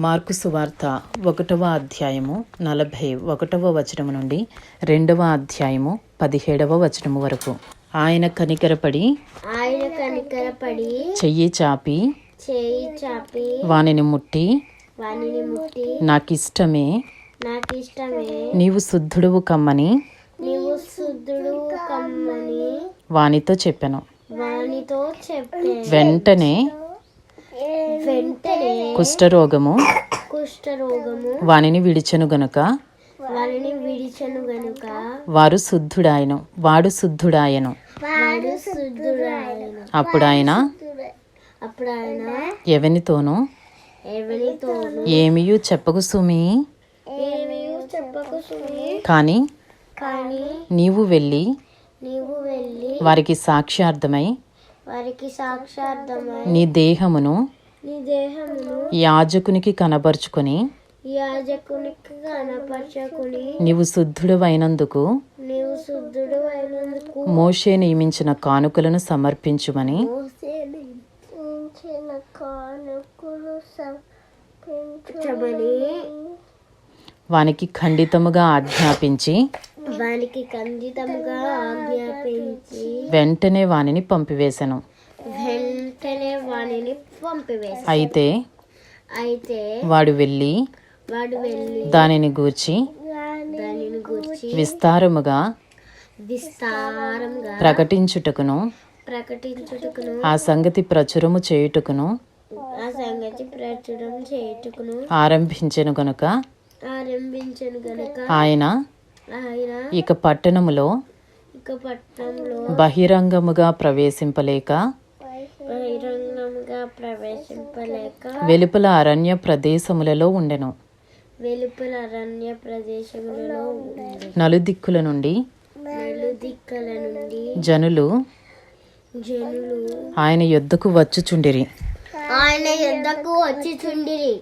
Mark సువార్త ఒకటవ అధ్యాయము నలభై ఒకటవ వచనము నుండి రెండవ అధ్యాయము పదిహేడవ వచనము వరకు. ఆయన కనికరపడి ఆయన కనికరపడి చెయ్యి చాపి చేయి చాపి వానిని ముట్టి వానిని ముట్టి నాకిష్టమే నాకు ఇష్టమే నీవు శుద్ధుడువు కమ్మని నీవు శుద్ధుడు కమ్మని వానితో చెప్పెను. వానితో చెప్పే వెంటనే వెంటనే కుష్ఠరోగము. కుష్ఠరోగము. వానిని విడిచెను గనుక. వారిని విడిచను గనుక. వారు శుద్ధుడాయను. వాడు శుద్ధుడాయను. వాడు శుద్ధుడాయన. అప్పుడు ఆయన అప్పుడు ఆయన ఎవనితోనూ ఏమియూ చెప్పకు సుమి. ఏమీ చెప్పకు సుమి. కానీ కానీ నీవు వెళ్ళి నీవు వెళ్ళి వారికి సాక్ష్యార్థమై వారికి సాక్షార్థమై నీ దేహమును నీ దేహమును యాజకునికి కనబరుచుకొని యాజకునికి కనపరచుకుని నీవు నీవు శుద్ధుడు అయినందుకు మోషే నియమించిన కానుకలను సమర్పించమని వానికి ఖండితముగా ఆజ్ఞాపించి వానికి ఖండితంగా ఆజ్ఞాపించి వెంటనే వానిని పంపివేశను. వెంటనే వానిని అయితే అయితే వాడు వెళ్ళి వాడు వెళ్ళి దానిని గూర్చి దానిని గురించి విస్తారముగా విస్తారంగా ప్రకటించుటకును ప్రకటించుటకును ఆ సంగతి ప్రచురము చేయుటకును ఆ సంగతి ప్రచురం చేయుటకును ఆరంభించెను గనుక ఆరంభించను గనుక ఆయన ఇక పట్టణములో బహిరంగముగా ప్రవేశింపలేక ప్రవేశింపలేక వెలుపల అరణ్య ప్రదేశములలో ఉండెను. వెలుపల అరణ్య ప్రదేశములలో నలుదిక్కుల నుండి నలుదిక్కల నుండి జనులు జనులు ఆయన యొద్దకు వచ్చుచుండిరి. ఆయన యుద్ధకు వచ్చి చుండిరి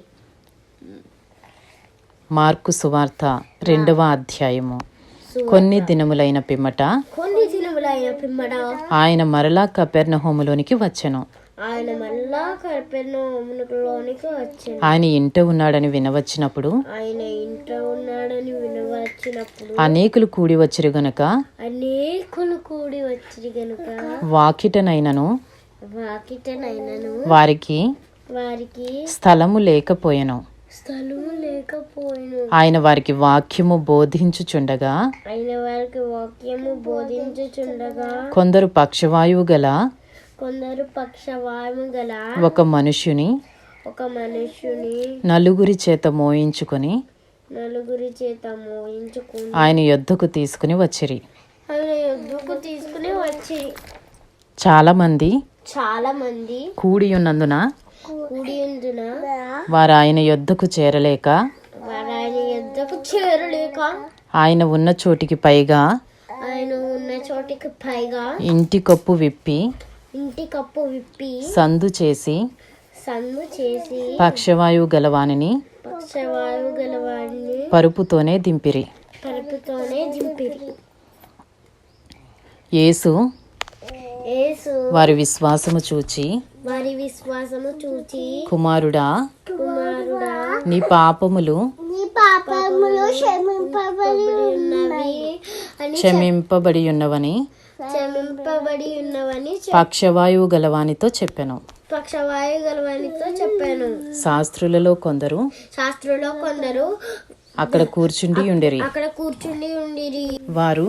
మార్కు సువార్త రెండవ అధ్యాయము. కొన్ని దినములైన పిమ్మట కొన్ని దినములైన పిమ్మట ఆయన మరలా కపెర్నహోములోనికి వచ్చెను. ఆయన వచ్చాను. ఆయన ఇంట ఉన్నాడని వినవచ్చినప్పుడు ఆయన ఇంట ఉన్నాడని వినవచ్చినప్పుడు అనేకులు కూడి వచ్చిరు గనుక అనేకులు కూడి వచ్చి గనుక వాకిటనైనను వాకిటనైనను వారికి వారికి స్థలము లేకపోయెను. స్థలము లేకపోయిను ఆయన వారికి వాక్యము బోధించుచుండగా ఆయన వారికి వాక్యము బోధించుచుండగా కొందరు పక్షవాయువు గల కొందరు పక్షవాయము గల ఒక మనుష్యుని ఒక మనుష్యుని నలుగురి చేత మోయించుకొని నలుగురి చేత మోయించుకుని ఆయన యొద్దకు తీసుకుని వచ్చిరి. ఆయన యుద్ధకు తీసుకుని వచ్చి చాలా మంది చాలా మంది కూడి ఉన్నందున వారు ఆయన యొద్దకు చేరలేక? యుద్ధకు చేరలేక? ఆయన ఉన్న చోటికి పైగా? ఆయన ఉన్న చోటికి పైగా? ఇంటి కప్పు విప్పి? ఇంటి కప్పు విప్పి? సందు చేసి? సందు చేసి? పక్షవాయువు గలవానిని? పక్షవాయువు గలవాడిని? పరుపుతోనే దింపిరి. పరుపుతోనే దింపిరి. యేసు యేసు వారి విశ్వాసము చూచి వారి విశ్వాసము చూచి. కుమారుడా కుమారుడా నీ పాపములు నీ పాపములు క్షమింపబడి ఉన్నవి క్షమింపబడి ఉన్నవని క్షమింపబడి ఉన్నవని పక్షవాయువు గలవానితో చెప్పెను. పక్షవాయు గలవానితో చెప్పాను. శాస్త్రులలో కొందరు శాస్త్రులో కొందరు అక్కడ కూర్చుండి ఉండేరి. అక్కడ కూర్చుండి ఉండిరి. వారు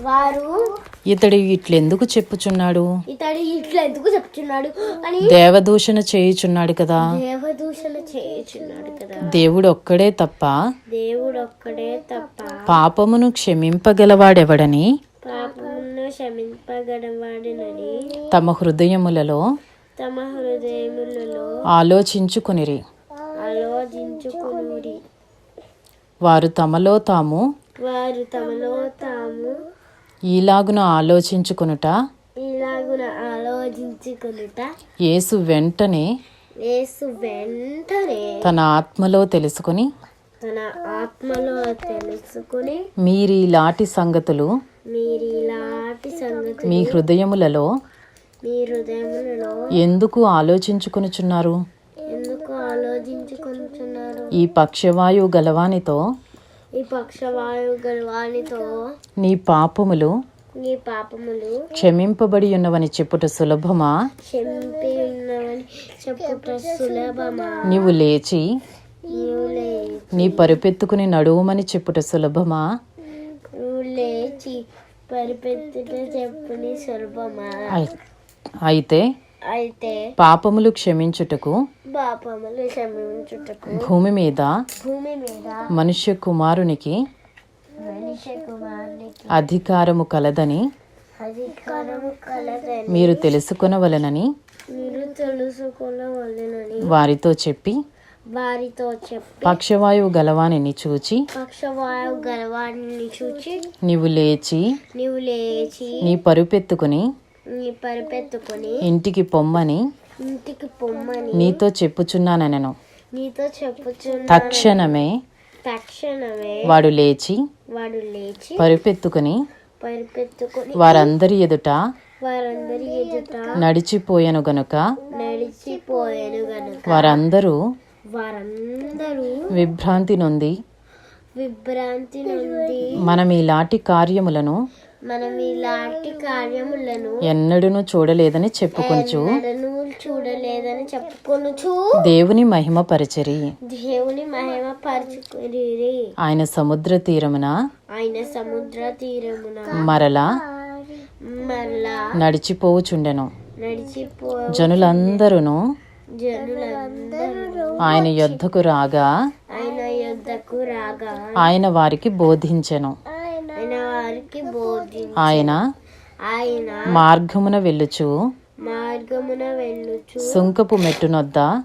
వారు ఇతడు ఇట్లెందుకు చెప్పుచున్నాడు? ఇతడు ఇట్లా ఎందుకు చెప్తున్నాడు అని దేవదూషణ చేయుచున్నాడు కదా. దేవదూషణ చేయుచున్నాడు కదా. దేవుడు ఒక్కడే తప్ప దేవుడు ఒక్కడే తప్ప పాపమును క్షమింపగలవాడెవడని? పాపమును క్షమింపగలవాడినని తమ హృదయములలో తమ హృదయములలో ఆలోచించుకొనిరి. ఆలోచించుకుని వారు తమలో తాము వారు తమలో తాము ఈలాగున ఆలోచించుకొనుట? ఆలోచించుకునుట? యేసు వెంటనే యేసు వెంటనే తన ఆత్మలో తెలుసుకొని తన ఆత్మలో తెలుసుకుని మీరీలాటి సంగతులు మీరు ఇలాంటి సంగతి మీ హృదయములలో మీ హృదయములలో ఎందుకు ఆలోచించుకొనుచున్నారు? ఎందుకు ఆలోచించుకుంటున్నారు ఈ పక్షవాయువు గలవానితో ఈ పక్షవాయు నీ పాపములు నీ పాపములు క్షమింపబడి ఉన్నవని చెప్పుట సులభమా? ఉన్నవని చెప్పుట సులభమా? నీవు లేచి నీవు లేచి నీ పరుపెత్తుకుని నడువుమని చెప్పుట సులభమా? నువ్వు లేచి పరిపెత్తుట చెప్పుని సులభమా? అయి- అయితే అయితే పాపములు క్షమించుటకు పాపములు క్షమించుటకు భూమి మీద భూమి మీద మనుష్య కుమారునికి మనిషి కుమారునికి అధికారము కలదని అధికారము కలదని మీరు తెలుసుకొనవలనని మీరు తెలుసుకోవాలని వారితో చెప్పి వారితో చెప్పి పక్షవాయువు గలవానిని చూచి పక్షవాయు గర్వాన్ని చూచి నీవు లేచి నీవు లేచి నీ పరుపెత్తుకుని పరిపెత్తుకొని ఇంటికి పొమ్మని ఇంటికి పొమ్మని నీతో చెప్పుచున్నానెను నీతో చెప్పుచున్న తక్షణమే తక్షణమే వాడు లేచి వాడు లేచి పరుపెత్తుకుని పరిపెత్తుకొని వారందరి ఎదుట వారందరి ఎదుట నడిచిపోయెను గనుక నడిచిపోయాను గనుక వారందరూ వారందరూ విభ్రాంతి నొంది విభ్రాంతి నుండి మనం ఈలాంటి కార్యములను మనం ఇలాంటి కార్యములను ఎన్నడూను చూడలేదని చెప్పుకొనుచు. చూడలేదని చెప్పుకొనుచు. దేవుని మహిమపరచరి దేవుని మహిమ పరుచుకుని ఆయన సముద్ర తీరమున ఆయన సముద్ర తీరమున మరలా మరలా నడిచిపోవుచుండెను. నడిచిపో జనులందరూ ఆయన యొద్దకు రాగా ఆయన యుద్ధకు రాగా ఆయన వారికి బోధించెను. ఆయన ఆయన మార్గమున వెళ్ళుచు. మార్గమున వెళ్ళుచు. సుంకపు మెట్టునొద్ద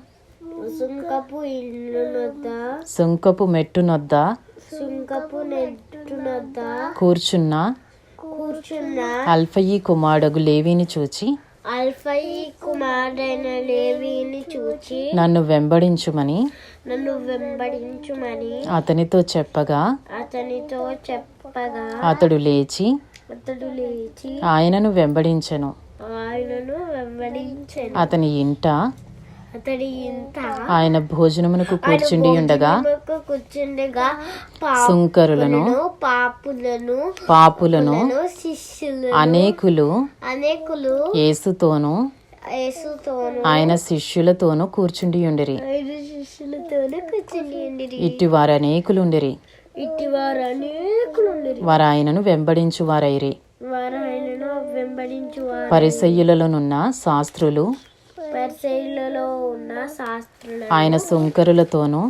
సుంకపు ఇల్లు నొద్ద. సుంకపు మెట్టునొద్ద సుంకపు నెట్టునొద్ద కూర్చున్న. కూర్చున్న. అల్ఫయి కుమారుడగు లేవిని చూచి. అల్ఫై కుమారుడైన లేవిని చూచి. నన్ను వెంబడించుమని. నన్ను వెంబడించుమని. అతనితో చెప్పగా. అతనితో చెప్పగా అతడు లేచి అతడు లేచి ఆయనను వెంబడించెను. ఆయనను వెంబడించెను. అతని ఇంట ఆయన భోజనమునకు కూర్చుండి ఉండగా కూర్చుండగా సుంకరులను పాపులను పాపులను అనేకులు అనేకులు యేసుతోనూ ఆయన శిష్యులతోనూ కూర్చుండి ఉండిరి. ఐదు శిష్యులతోను కూర్చుని ఉండిరి. వారు అనేకులు ఆయనను వెంబడించు వారైరి వారు ఆయనను పరిసయ్యులలోనున్న శాస్త్రులు పరిశైలలో ఉన్న శాస్త్రుల ఆయన సుంకరులతోనూ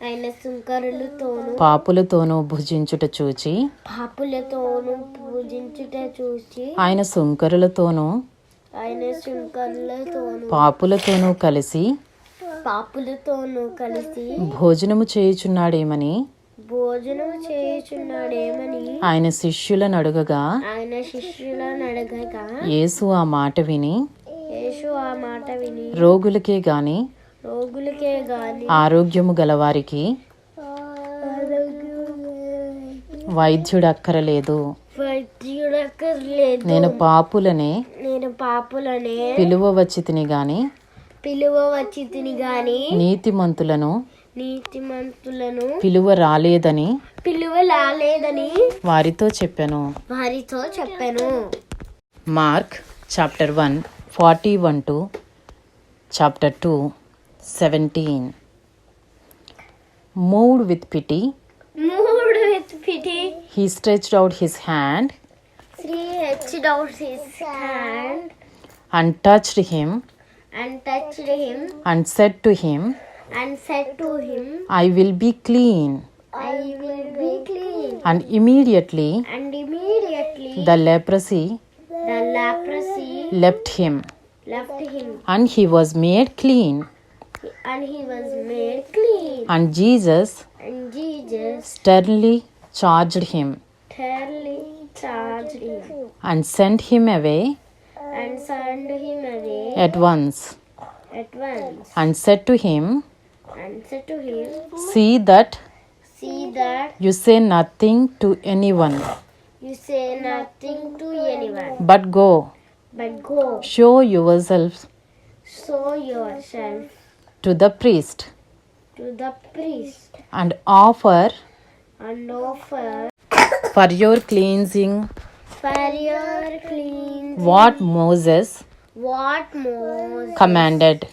ఆయన సుంకరులతోను పాపులతోనూ భుజించుట చూచి పాపులతోను పూజించుట చూసి ఆయన సుంకరులతోనూ ఆయన సుంకరులతోను పాపులతోనూ కలిసి పాపులతోను కలిసి భోజనము చేయుచున్నాడేమని భోజనం చేయుచున్నాడేమని ఆయన శిష్యులను అడుగగా ఆయన శిష్యులను అడగగా యేసు ఆ మాట విని యేసు ఆ మాట విని రోగులకే గాని రోగులకే గాని ఆరోగ్యము గలవారికి వైద్యుడు అక్కరలేదు వైద్యుడక్కర్లేదు. నేను పాపులనే నేను పాపులనే పిలువ వచ్చితిని గాని పిలువ వచ్చి తిని గాని నీతిమంతులను నీతిమంతులను పిలువ రాలేదని పిలువ రాలేదని వారితో చెప్పాను. వారితో చెప్పాను. Mark chapter one forty one to chapter two seventeen. Moved with pity. మూడు pity. He stretched out his hand hand and touched him and touched him and set to him and said to him, I will be clean. I will be clean. And immediately, and immediately the leprosy, the leprosy left him. Left him. And he was made clean. And he was made clean. And Jesus, and Jesus sternly charged him. Sternly charged him. And sent him away. And sent him away. At once. At once. And said to him said to him, see that See that you say nothing to anyone. you say nothing to anyone, but go. But go. Show yourself show yourself to the priest. to the priest. And offer and offer for your cleansing. for your clean what Moses what Moses commanded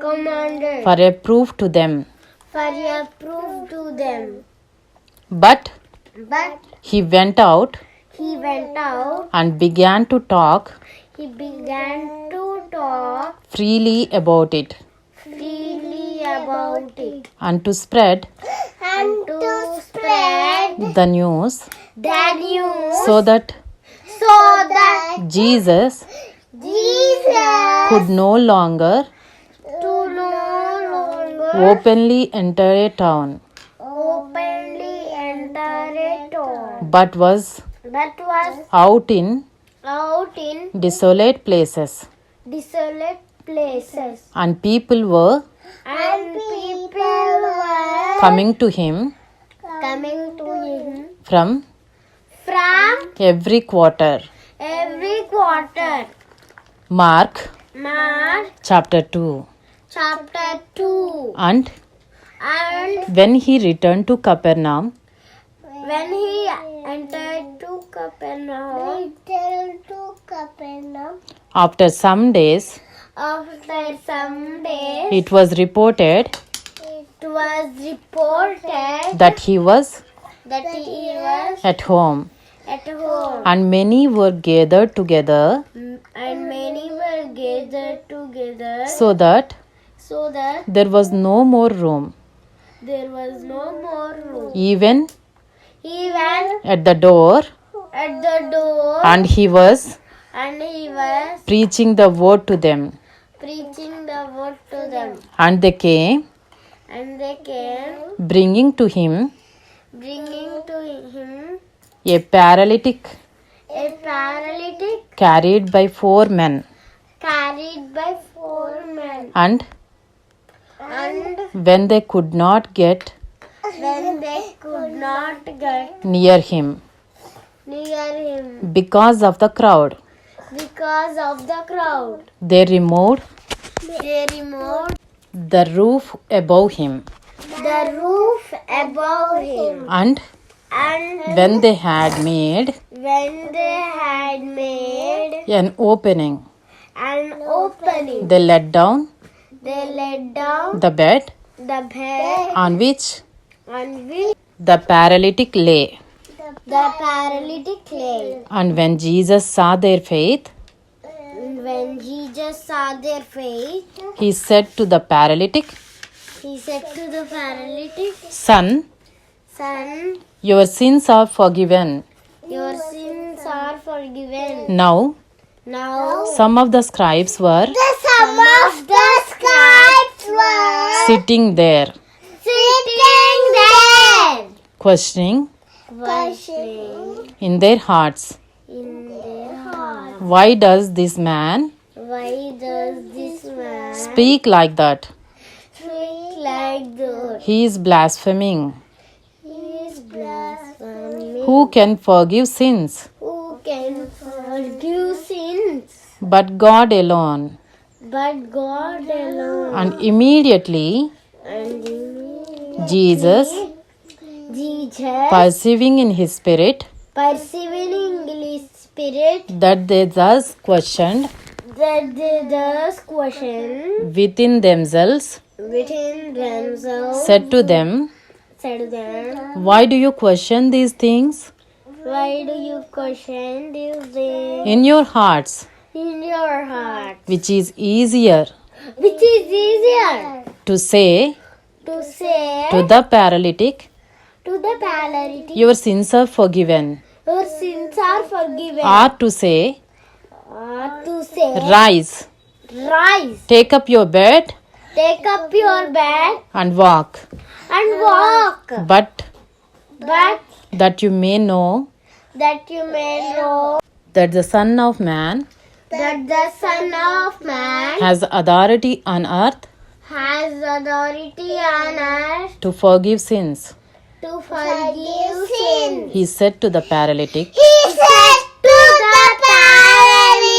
commanded for a proof to them. for a proof to them. But But he went out he went out, and began to talk he began to talk freely about it freely about it and to spread and to spread the news the news so that so that Jesus Jesus could no longer no longer openly enter a town. Openly enter a town. But was that was out in out in desolate places. desolate places. And people were and people were coming to him coming to him from from every quarter. every quarter. mark Mark chapter 2 chapter 2. and And when he returned to capernaum when he entered to Capernaum, to Capernaum, after some days after some days, it was reported it was reported that he was that he was at home at home, and many were gathered together and many were gathered together, so that so that there was no more room there was no more room. even Even at the door at the door, and he was and he was preaching the word to them preaching the word to them. and they came And they came, bringing to him bringing to him a paralytic a paralytic carried by four men carried by four men. and And when they could not get when they could not get near him. near him. Because of the crowd. Because of the crowd, they removed they removed the roof above him. the roof above him. and And when they had made when they had made an opening an opening, they let down they laid down the bed? The bed on which? On which? The paralytic lay. The paralytic lay. and when jesus saw their faith When Jesus saw their faith, he said to the paralytic he said to the paralytic, son Son, your sins are forgiven. your sins are forgiven. now Now, some of the scribes were the sum of the were sitting there. sitting there, questioning. Questioning. In their hearts. In their heart. why does this man Why does this man speak like that? speak like that? he is blaspheming. He is blaspheming. who can forgive sins? Who can forgive sins? but god alone But God alone. and immediately And jesus Jesus, perceiving in his spirit perceiving His Spirit, that they thus questioned that they thus question within themselves within themselves, said to them said them, why do you question these things Why do you question these things in your hearts in your heart? which is easier? Which is easier? To say to say to the paralytic. to the paralytic, your sins are forgiven. Your sins are forgiven, or to say or to say, rise. Rise, take up your bed take up your bed and walk. and walk. but But that you may know that you may know that the son of man that the Son of Man has authority on earth has authority on earth to forgive sins to forgive sins. he said to the paralytic He said to the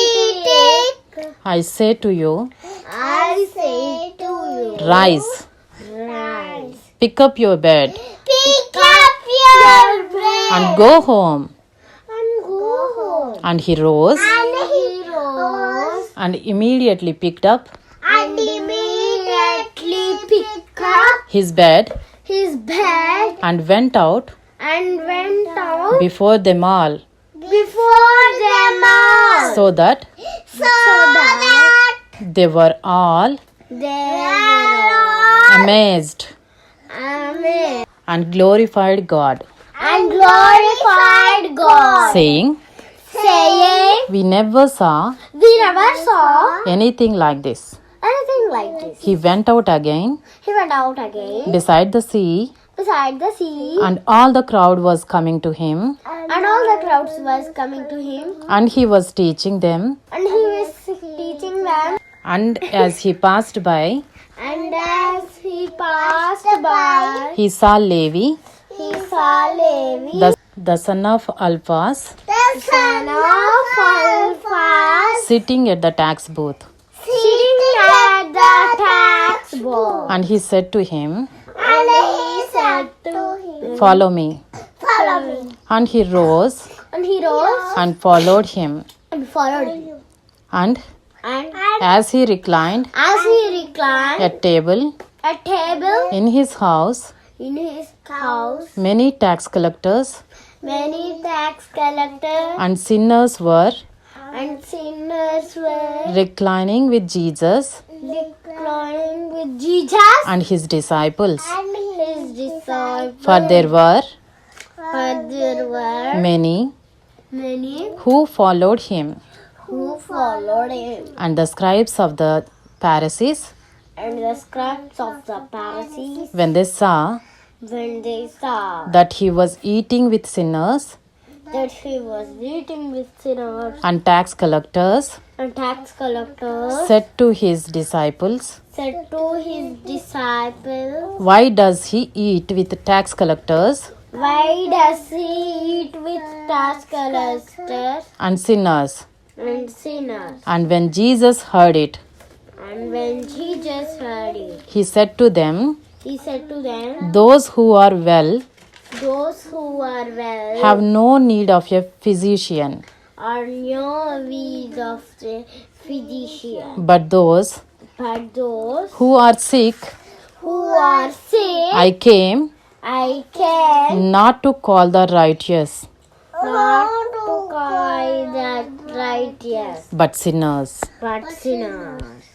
paralytic, i say to you I say to you, rise rise. pick up your bed Pick up your bread and go home. and go home. And he rose And he rose and immediately picked up and immediately picked up his bed his bed and went out and went out before them all, before them all. so that So that they were all they were amazed amazed and glorified God, and glorified God, saying, saying, We never saw We never saw anything like this. anything like this. He went out again He went out again beside the sea, beside the sea, and all the crowd was coming to him, and all the crowds was coming to him, and he was teaching them. and he was teaching them. And as he passed by, And as he passed by, he saw Levi, he saw Levi, the, the son of Alphas, the son of Alphaeus, sitting at the tax booth. sitting at the tax board. And he said to him, And he said to him, Follow me. Follow me. And he rose And he rose and followed him. and followed him. And And as he reclined as he reclined at table at table in his house, in his house, many tax collectors many tax collectors and sinners were and sinners were reclining with Jesus reclining with Jesus and his disciples. and his disciples. For there were For there were many many who followed him, who followed him, and the scribes of the Pharisees, and the scribes of the Pharisees, when they saw when they saw that he was eating with sinners that he was eating with sinners and tax collectors, and tax collectors, said to his disciples, said to his disciples, Why does he eat with tax collectors Why does he eat with tax collectors and sinners? and sinners? And when Jesus heard it, And when Jesus heard it, he said to them, he said to them, Those who are well Those who are well have no need of a physician, are no need of the physician, but those but those who are sick, who are sick, I came I came not to call the righteous, not to call that righteous, but sinners. but sinners.